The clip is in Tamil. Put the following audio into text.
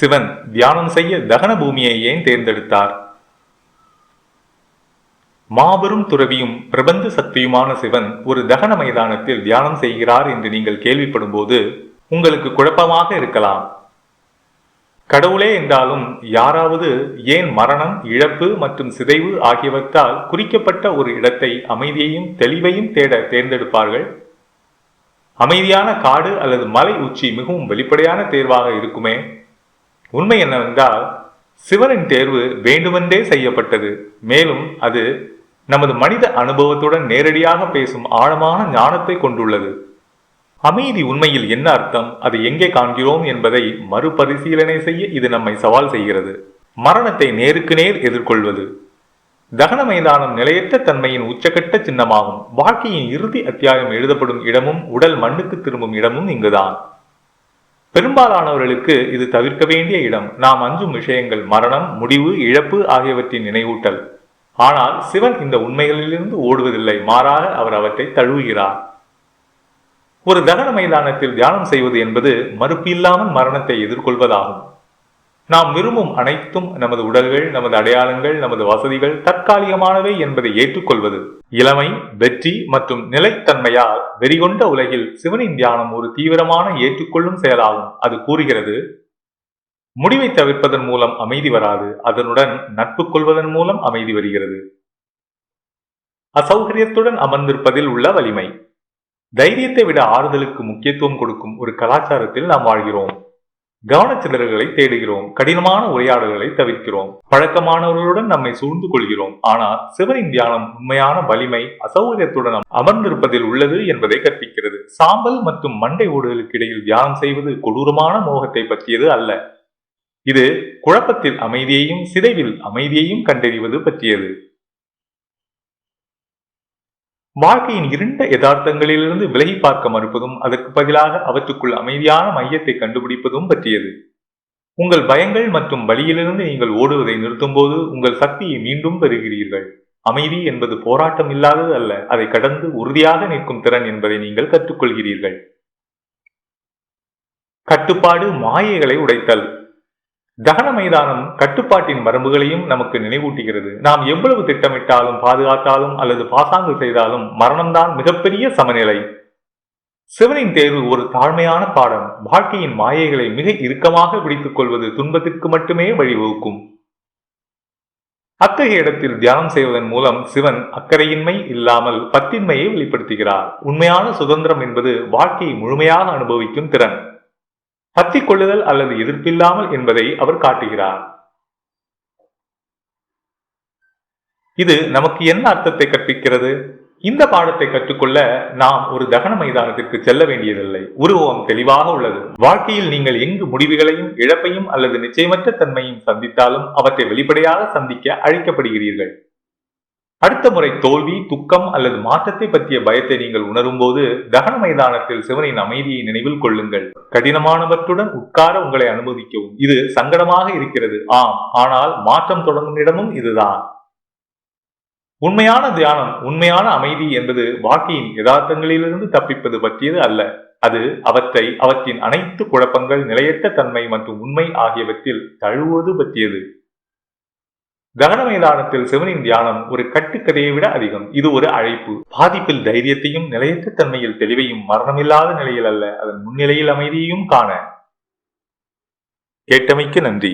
சிவன் தியானம் செய்ய தகன பூமியை ஏன் தேர்ந்தெடுத்தார்? மாபெரும் துறவியும் பிரபந்த சக்தியுமான சிவன் ஒரு தகன மைதானத்தில் தியானம் செய்கிறார் என்று நீங்கள் கேள்விப்படும் போது உங்களுக்கு குழப்பமாக இருக்கலாம். கடவுளே என்றாலும் யாராவது ஏன் மரணம் இழப்பு மற்றும் சிதைவு ஆகியவற்றால் குறிக்கப்பட்ட ஒரு இடத்தை அமைதியையும் தெளிவையும் தேட தேர்ந்தெடுப்பார்கள்? அமைதியான காடு அல்லது மலை உச்சி மிகவும் வெளிப்படையான தேர்வாக இருக்குமே? உண்மை என்னவென்றால் சிவனின் தேர்வு வேண்டுமென்றே செய்யப்பட்டது. மேலும் அது நமது மனித அனுபவத்துடன் நேரடியாக பேசும் ஆழமான ஞானத்தை கொண்டுள்ளது. அமைதி உண்மையில் என்ன அர்த்தம்? அதை எங்கே காண்கிறோம் என்பதை மறுபரிசீலனை செய்ய இது நம்மை சவால் செய்கிறது. மரணத்தை நேருக்கு நேர் எதிர்கொள்வது. தகன மைதானம் நிலையற்ற தன்மையின் உச்சகட்ட சின்னமாகும். வாழ்க்கையின் இறுதி அத்தியாயம் எழுதப்படும் இடமும் உடல் மண்ணுக்கு திரும்பும் இடமும் இங்குதான். பெரும்பாலானவர்களுக்கு இது தவிர்க்க வேண்டிய இடம். நாம் அஞ்சும் விஷயங்கள் மரணம் முடிவு இழப்பு ஆகியவற்றின் நினைவூட்டல். ஆனால் சிவன் இந்த உண்மைகளிலிருந்து ஓடுவதில்லை. மாறாக அவர் அவற்றை தழுவுகிறார். ஒரு தகன மைதானத்தில் தியானம் செய்வது என்பது மறுப்பு இல்லாமல் மரணத்தை எதிர்கொள்வதாகும். நாம் விரும்பும் அனைத்தும் நமது உடல்கள் நமது அடையாளங்கள் நமது வசதிகள் தற்காலிகமானவை என்பதை ஏற்றுக்கொள்வது. இளமை வெற்றி மற்றும் நிலைத்தன்மையால் வெறிகொண்ட உலகில் சிவனின் தியானம் ஒரு தீவிரமான ஏற்றுக்கொள்ளும் செயலாகும். அது கூறுகிறது முடிவை தவிர்ப்பதன் மூலம் அமைதி வராது அதனுடன் நட்பு கொள்வதன் மூலம் அமைதி வருகிறது. அசௌகரியத்துடன் அமர்ந்திருப்பதில் உள்ள வலிமை. தைரியத்தை விட ஆறுதலுக்கு முக்கியத்துவம் கொடுக்கும் ஒரு கலாச்சாரத்தில் நாம் வாழ்கிறோம். கவனச்சிதறல்களை தேடுகிறோம் கடினமான உரையாடல்களை தவிர்க்கிறோம் பழக்கமானவர்களுடன் நம்மை சூழ்ந்து கொள்கிறோம். ஆனால் சிவனின் தியானம் உண்மையான வலிமை அசௌகரியத்துடன் அமர்ந்திருப்பதில் உள்ளது என்பதை கற்பிக்கிறது. சாம்பல் மற்றும் மண்டை ஓடுகளுக்கு இடையில் தியானம் செய்வது கொடூரமான மோகத்தை பற்றியது அல்ல. இது குழப்பத்தில் அமைதியையும் சிதைவில் அமைதியையும் கண்டறிவது பற்றியது. வாழ்க்கையின் இருண்ட யதார்த்தங்களிலிருந்து விலகி பார்க்க மறுப்பதும் அதற்கு பதிலாக அவற்றுக்குள் அமைதியான மையத்தை கண்டுபிடிப்பதும் பற்றியது. உங்கள் பயங்கள் மற்றும் வழியிலிருந்து நீங்கள் ஓடுவதை நிறுத்தும்போது உங்கள் சக்தியை மீண்டும் பெறுகிறீர்கள். அமைதி என்பது போராட்டம் இல்லாதது அல்ல அதை கடந்து உறுதியாக நிற்கும் திறன் என்பதை நீங்கள் கற்றுக்கொள்கிறீர்கள். கட்டுப்பாடு மாயைகளை உடைத்தல். தகன மைதானம் கட்டுப்பாட்டின் வரம்புகளையும் நமக்கு நினைவூட்டுகிறது. நாம் எவ்வளவு திட்டமிட்டாலும் பாதுகாத்தாலும் அல்லது பாசாங்கு செய்தாலும் மரணம்தான் மிகப்பெரிய சமநிலை. சிவனின் தேர்வு ஒரு தாழ்மையான பாடம். வாழ்க்கையின் மாயைகளை மிக இறுக்கமாக பிடித்துக் கொள்வது துன்பத்திற்கு மட்டுமே வழிவகுக்கும். அத்தகைய இடத்தில் தியானம் செய்வதன் மூலம் சிவன் அக்கறையின்மை இல்லாமல் பத்தின்மையை வெளிப்படுத்துகிறார். உண்மையான சுதந்திரம் என்பது வாழ்க்கையை முழுமையாக அனுபவிக்கும் திறன். பத்திக் கொள்ளுதல் அல்லது எதிர்ப்பில்லாமல் என்பதை அவர் காட்டுகிறார். இது நமக்கு என்ன அர்த்தத்தை கற்பிக்கிறது? இந்த பாடத்தை கற்றுக்கொள்ள நாம் ஒரு தகன மைதானத்திற்கு செல்ல வேண்டியதில்லை. உருவம் தெளிவாக உள்ளது. வாழ்க்கையில் நீங்கள் எங்கு முடிவுகளையும் இழப்பையும் அல்லது நிச்சயமற்ற தன்மையும் சந்தித்தாலும் அவற்றை வெளிப்படையாக சந்திக்க அழைக்கப்படுகிறீர்கள். அடுத்த முறை தோல்வி துக்கம் அல்லது மாற்றத்தை பற்றிய பயத்தை நீங்கள் உணரும் போது தகன மைதானத்தில் சிவனின் அமைதியை நினைவில் கொள்ளுங்கள். கடினமானவற்றுடன் உட்கார உங்களை அனுமதிக்கவும். இது சங்கடமாக இருக்கிறது. ஆம் ஆனால் மாற்றம் தொடங்கும் இடமும் இதுதான். உண்மையான தியானம் உண்மையான அமைதி என்பது வாழ்க்கையின் யதார்த்தங்களிலிருந்து தப்பிப்பது பற்றியது அல்ல. அது அவற்றை அவற்றின் அனைத்து குழப்பங்கள் நிலையற்ற தன்மை மற்றும் உண்மை ஆகியவற்றில் தழுவுவது பற்றியது. ககன மைதானத்தில் சிவனின் தியானம் ஒரு கட்டுக்கதையை விட அதிகம். இது ஒரு அழைப்பு. பாதிப்பில் தைரியத்தையும் நிலையற்ற தன்மையில் தெளிவையும் மரணமில்லாத நிலையில் அல்ல அதன் முன்னிலையில் அமைதியையும் காண. கேட்டமைக்கு நன்றி.